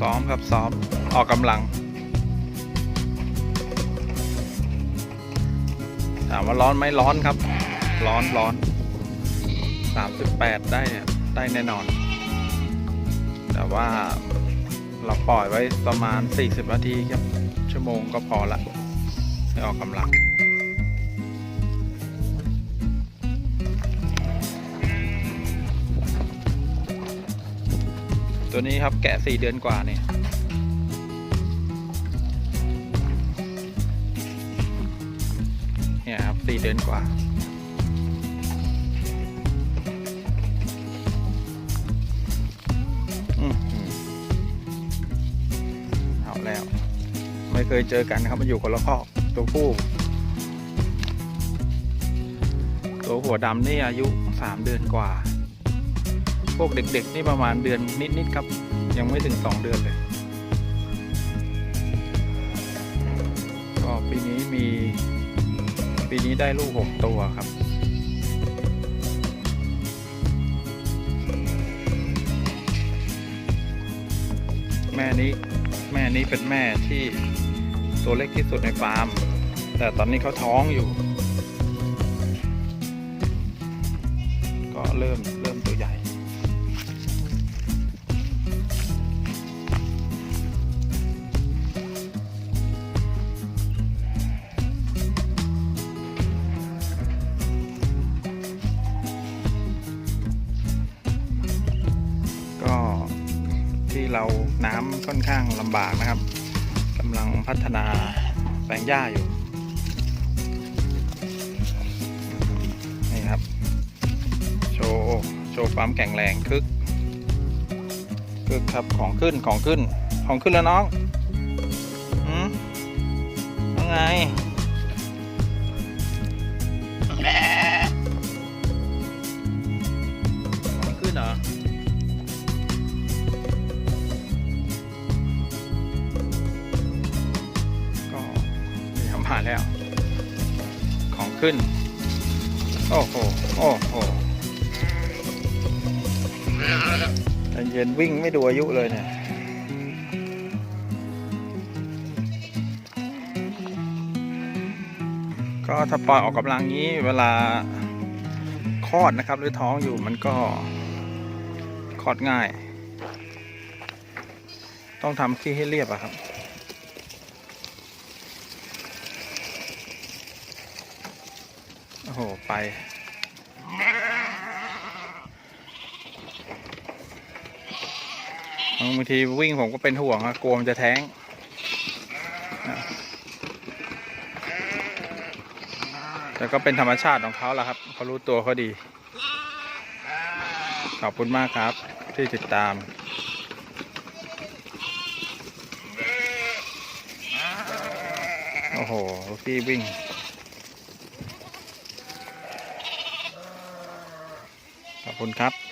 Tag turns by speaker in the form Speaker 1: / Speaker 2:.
Speaker 1: ซ้อมครับซ้อมออกกำลัง ถามว่าร้อนไหมร้อนครับ ร้อนร้อนสามสิบแปดได้เนี่ยได้แน่นอน แต่ว่าเราปล่อยไว้ประมาณ 40 นาทีครับ ชั่วโมงก็พอละให้ออกกำลัง ตัวนี้ครับแกะ4เดือนกว่าเนี่ยเนี่ยครับ4เดือนกว่าอืมเอาแล้ว ไม่เคยเจอกันครับ มันอยู่คนละคอกตัวผู้ ตัวหัวดำนี่อายุ3เดือนกว่า วกเด็กๆนี่ประมาณเดือนนิดๆครับ ยังไม่ถึง 2 เดือนเลย ก็ปีนี้มี ปีนี้ได้ลูก 6 ตัวครับแม่นี้แม่นี้เป็นแม่ที่ตัวเล็กที่สุดในฟาร์ม แต่ตอนนี้เขาท้องอยู่ ก็เริ่ม เราน้ำค่อนข้างลำบากนะครับกำลังพัฒนาแปลงหญ้าอยู่นี่ครับ โชว์โชว์ความแข็งแรงคึกคึกครับของขึ้นของขึ้นของขึ้นแล้วน้องหืมยังไง นี่ทำมาแล้ว ของขึ้น โอ้โห โอ้โหใจเย็นวิ่งไม่ดูอายุเลยเนี่ยก็ถ้าปล่อยออกกำลังนี้เวลาคลอดนะครับ หรือท้องอยู่มันก็คลอดง่าย ต้องทำขี้ให้เรียบอะครับ โอ้โห ไป บางทีวิ่งผมก็เป็นห่วงอะกลัวมันจะแท้งแต่ก็เป็นธรรมชาติของเขาแหละครับ เขารู้ตัวเขาดี ขอบคุณมากครับที่ติดตามโอ้โหพี่วิ่ง ขอบ คุณครับ